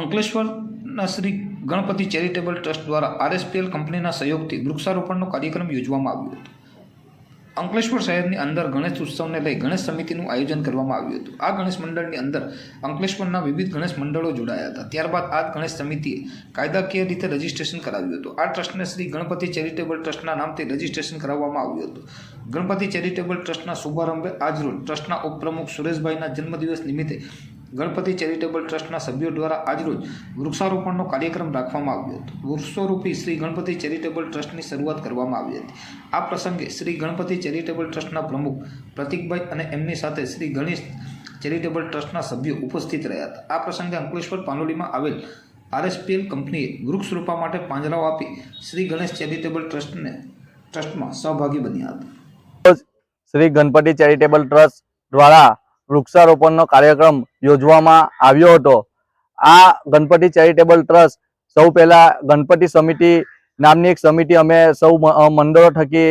અંકલેશ્વરના Shri Ganapati charitable trust દ્વારા RSPL કંપનીના સહયોગથી વૃક્ષારોપણનો કાર્યક્રમ યોજવામાં આવ્યો હતો. અંકલેશ્વર શહેરની અંદર ગણેશ ઉત્સવને લઈ ગણેશ સમિતિનું આયોજન કરવામાં આવ્યું હતું. આ ગણેશ મંડળની અંદર અંકલેશ્વરના વિવિધ ગણેશ મંડળો જોડાયા હતા. ત્યારબાદ આ ગણેશ સમિતિએ કાયદાકીય રીતે રજીસ્ટ્રેશન કરાવ્યું હતું. આ ટ્રસ્ટને શ્રી ગણપતિ ચેરિટેબલ ટ્રસ્ટના નામથી રજીસ્ટ્રેશન કરાવવામાં આવ્યું હતું. ગણપતિ ચેરિટેબલ ટ્રસ્ટના શુભારંભે આજરોજ ટ્રસ્ટના ઉપપ્રમુખ સુરેશભાઈના જન્મદિવસ નિમિત્તે ગણપતિ ચેરિટેબલ ટ્રસ્ટના સભ્યો દ્વારા આજરોજ વૃક્ષારોપણનો કાર્યક્રમ રાખવામાં આવ્યો હતો. વૃક્ષોરૂપી શ્રી ગણપતિ ચેરિટેબલ ટ્રસ્ટની શરૂઆત કરવામાં આવી હતી. આ પ્રસંગે શ્રી ગણપતિ ચેરિટેબલ ટ્રસ્ટના પ્રમુખ પ્રતિકભાઈ અને એમની સાથે શ્રી ગણેશ ચેરિટેબલ ટ્રસ્ટના સભ્યો ઉપસ્થિત રહ્યા હતા. આ પ્રસંગે અંકલેશ્વર પાનોલીમાં આવેલ આરએસપીએલ કંપનીએ વૃક્ષ રોપા માટે પાંજરાઓ આપી શ્રી ગણેશ ચેરિટેબલ ટ્રસ્ટને ટ્રસ્ટમાં સહભાગી બન્યા હતા. શ્રી ગણપતિ ચેરિટેબલ ટ્રસ્ટ દ્વારા વૃક્ષારોપણનો કાર્યક્રમ યોજવામાં આવ્યો હતો. આ ગણપતિ ચેરિટેબલ ટ્રસ્ટ સૌ પહેલા ગણપતિ સમિતિ નામની એક સમિતિ અમે સૌ મંડળો થકી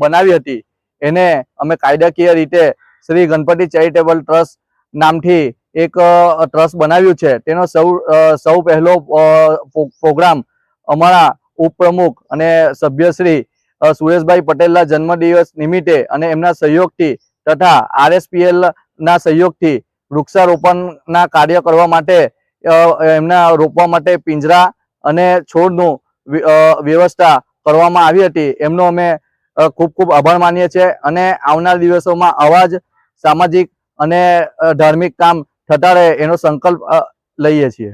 બનાવી હતી. એને અમે કાયદાકીય રીતે શ્રી ગણપતિ ચેરિટેબલ ટ્રસ્ટ નામથી એક ટ્રસ્ટ બનાવ્યું છે. તેનો સૌ સૌ પહેલો પ્રોગ્રામ અમારા ઉપપ્રમુખ અને સભ્યશ્રી સુરેશભાઈ પટેલના જન્મદિવસ નિમિત્તે અને એમના સહયોગથી તથા આરએસપીએલ ના સહયોગથી વૃક્ષારોપણના કાર્ય કરવા માટે એમના રોપવા માટે પિંજરા અને છોડનું વ્યવસ્થા કરવામાં આવી હતી. એમનો અમે ખૂબ ખૂબ આભાર માનીએ છીએ અને આવનાર દિવસોમાં આવા જ સામાજિક અને ધાર્મિક કામ થતા રહે એનો સંકલ્પ લઈએ છીએ.